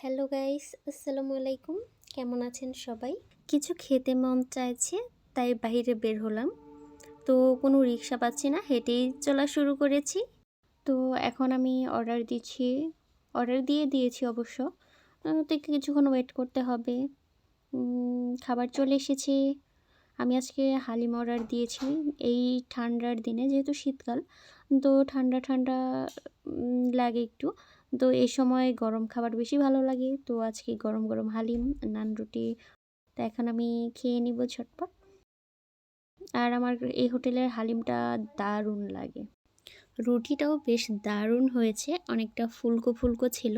Hello guys, আসসালামু আলাইকুম। কেমন আছেন সবাই? কিছু খেতে মন চাইছে, তাই বাইরে বের হলাম। তো কোনো রিক্সা পাচ্ছি না, হেঁটেই চলা শুরু করেছি। তো এখন আমি অর্ডার দিচ্ছি অর্ডার দিয়ে দিয়েছি অবশ্য। তো কিছুক্ষণ ওয়েট করতে হবে। খাবার চলে এসেছে। আমি আজকে হালিম অর্ডার দিয়েছি, এই ঠান্ডার দিনে, যেহেতু শীতকাল, তো ঠান্ডা ঠান্ডা লাগে একটু। তো এই সময় গরম খাবার বেশি ভালো লাগে। তো আজকে গরম গরম হালিম, নান, রুটি। তো এখন আমি খেয়ে নিব ঝটপট। আর আমার এই হোটেলের হালিমটা দারুণ লাগে। রুটিটাও বেশ দারুণ হয়েছে। অনেকটা ফুলকো ফুলকো ছিল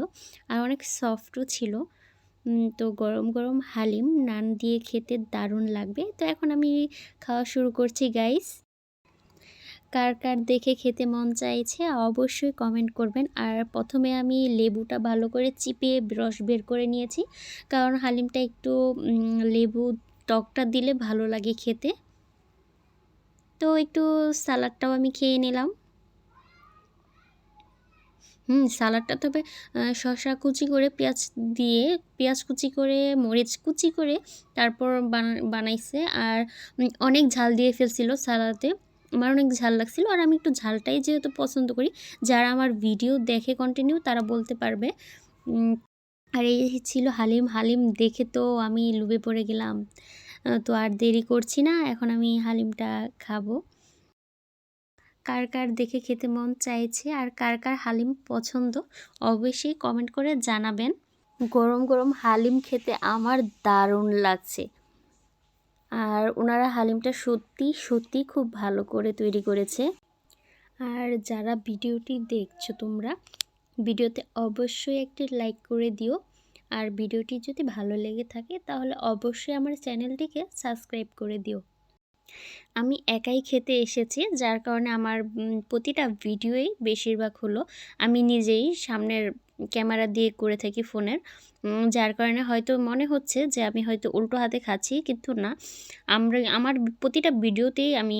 আর অনেক সফটও ছিল। তো গরম গরম হালিম, নান দিয়ে খেতে দারুণ লাগবে। তো এখন আমি খাওয়া শুরু করছি গাইস কার কার দেখে খেতে মন চাইছে, অবশ্যই কমেন্ট করবেন। আর প্রথমে আমি লেবুটা ভালো করে চিপে রস বের করে নিয়েছি, কারণ হালিমটা একটু লেবু টকটা দিলে ভালো লাগে খেতে। তো একটু সালাডটাও আমি খেয়ে নিলাম। হুম, সালাডটা তবে শসা কুচি করে পেঁয়াজ দিয়ে, পেঁয়াজ কুচি করে, মরিচ কুচি করে তারপর বানা- বানাইছে। আর অনেক ঝাল দিয়ে ফেলছিল সালাদে আমার অনেক ঝাল লাগছিল আর আমি একটু ঝালটাই যেহেতু পছন্দ করি। যারা আমার ভিডিও দেখে কন্টিনিউ তারা বলতে পারবে। আর এই ছিল হালিম। হালিম দেখে তো আমি লুবে পড়ে গেলাম। তো আর দেরি করছি না। এখন আমি হালিমটা খাব। কার কার দেখে খেতে মন চাইছে আর কার কার হালিম পছন্দ অবশ্যই কমেন্ট করে জানাবেন। গরম গরম হালিম খেতে আমার দারুণ লাগছে। আর ওনারা হালিমটা সত্যি সত্যি খুব ভালো করে তৈরি করেছে। আর যারা ভিডিওটি দেখছ তোমরা, ভিডিওতে অবশ্যই একটি লাইক করে দিও। আর ভিডিওটি যদি ভালো লেগে থাকে, তাহলে অবশ্যই আমার চ্যানেলটিকে সাবস্ক্রাইব করে দিও। আমি একাই খেতে এসেছি, যার কারণে আমার প্রতিটা ভিডিওই বেশিরভাগ হলো। আমি নিজেই সামনের ক্যামেরা দিয়ে করে থাকি ফোনের। যার কারণে হয়তো মনে হচ্ছে যে আমি হয়তো উল্টো হাতে খাচ্ছি, কিন্তু না। আমরা, আমার প্রতিটা ভিডিওতেই আমি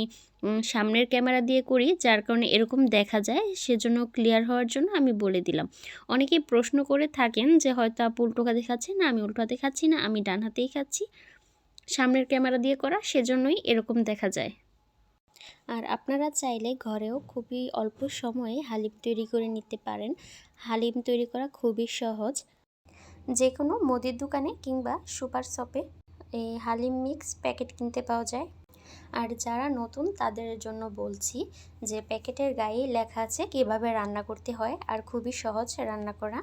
সামনের ক্যামেরা দিয়ে করি, যার কারণে এরকম দেখা যায়। সেজন্য ক্লিয়ার হওয়ার জন্য আমি বলে দিলাম। অনেকেই প্রশ্ন করে থাকেন যে হয়তো আপু উল্টো হাতে খাচ্ছে না, আমি উল্টো হাতে খাচ্ছি না, আমি ডান হাতেই খাচ্ছি। সামনের ক্যামেরা দিয়ে করা, সেজন্যই এরকম দেখা যায়। আর আপনারা চাইলে ঘরেও খুবই অল্প সময়ে হালিম তৈরি করে নিতে পারেন। হালিম তৈরি করা খুবই সহজ। যে কোনো মুদির দোকানে কিংবা সুপার শপে এই হালিম মিক্স প্যাকেট কিনতে পাওয়া যায়। আর যারা নতুন তাদের জন্য বলছি যে প্যাকেটের গায়ে লেখা আছে কীভাবে রান্না করতে হয় আর খুবই সহজ রান্না করা।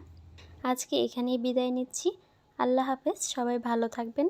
আজকে এখানেই বিদায় নিচ্ছি। আল্লাহ হাফেজ। সবাই ভালো থাকবেন।